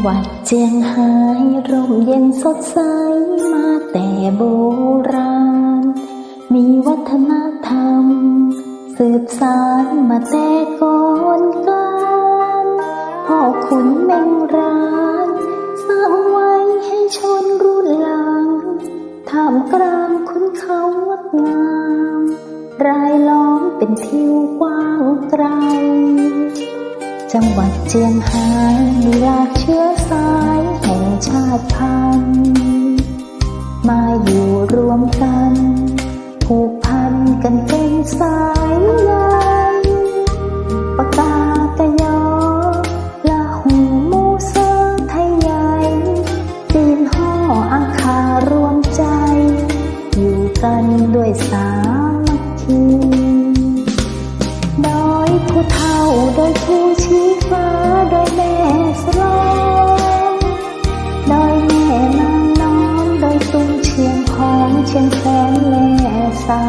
จังหวัดเจียงไฮ้ร่มเย็นสดใสมาแต่โบราณ มีวัฒนธรรม สืบสานมาแต่ก่อนการพ่อขุนเมงรานสร้างไว้ให้ชนรุ่นหลังท่ามกลางคุณเขาวัดงาม รายล้อมเป็นทิวกว้างไกล จังหวัดเจียงไฮ้มีลา สายใยปากกากะยอละหูมูเซอร์ไทยใหญ่จีนห่ออาคารวมใจ อยู่กันด้วยสามัคคีโดยผู้เฒ่าโดยผู้ชี้ฟ้าโดยแม่สลองโดยแม่นางนอนโดยตุ้งเชียงของเชียงแสนแม่สา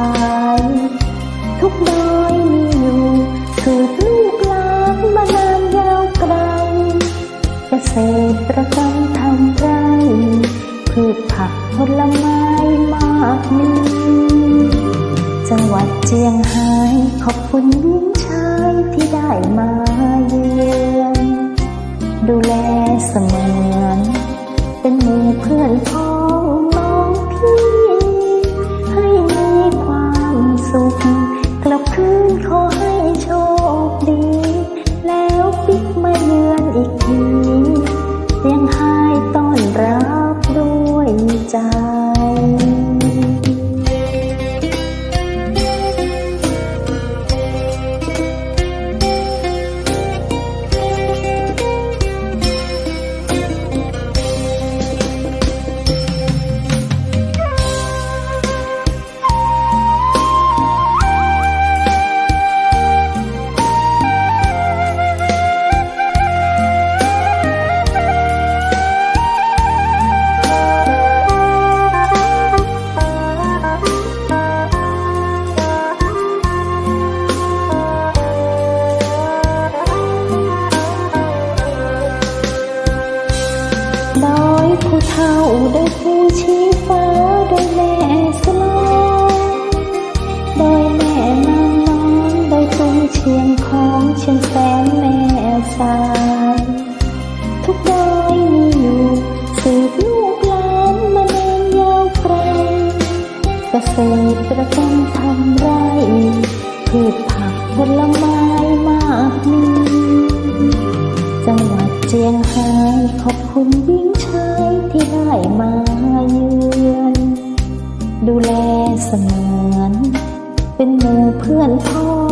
ทุกดอยมีอยู่สืบลูกหลานมานานยาวไกลเกษตรกรรมทำไรพืชผักผลไม้มากมี จังหวัดเจียงไฮ้ขอบคุณยิ่งชายที่ได้มาเยือนดูแลเสมือน โดยผู้เฒ่าโดยผู้ชี้ฟ้าโดยแม่สลองโดยแม่นางนอนโดยตุ้งเชียงของเชียงแสนแม่สายทุกดอยมีอยู่สืบลูกหลานมานานยาวไกลเกษตรกรรมทำไรพืชผักผลไม้มากมี วัดเจียงไฮขอบคุณวิ่งชายที่ได้มาเยือน ดูแลเสมือน เป็นหมู่เพื่อนพ้อง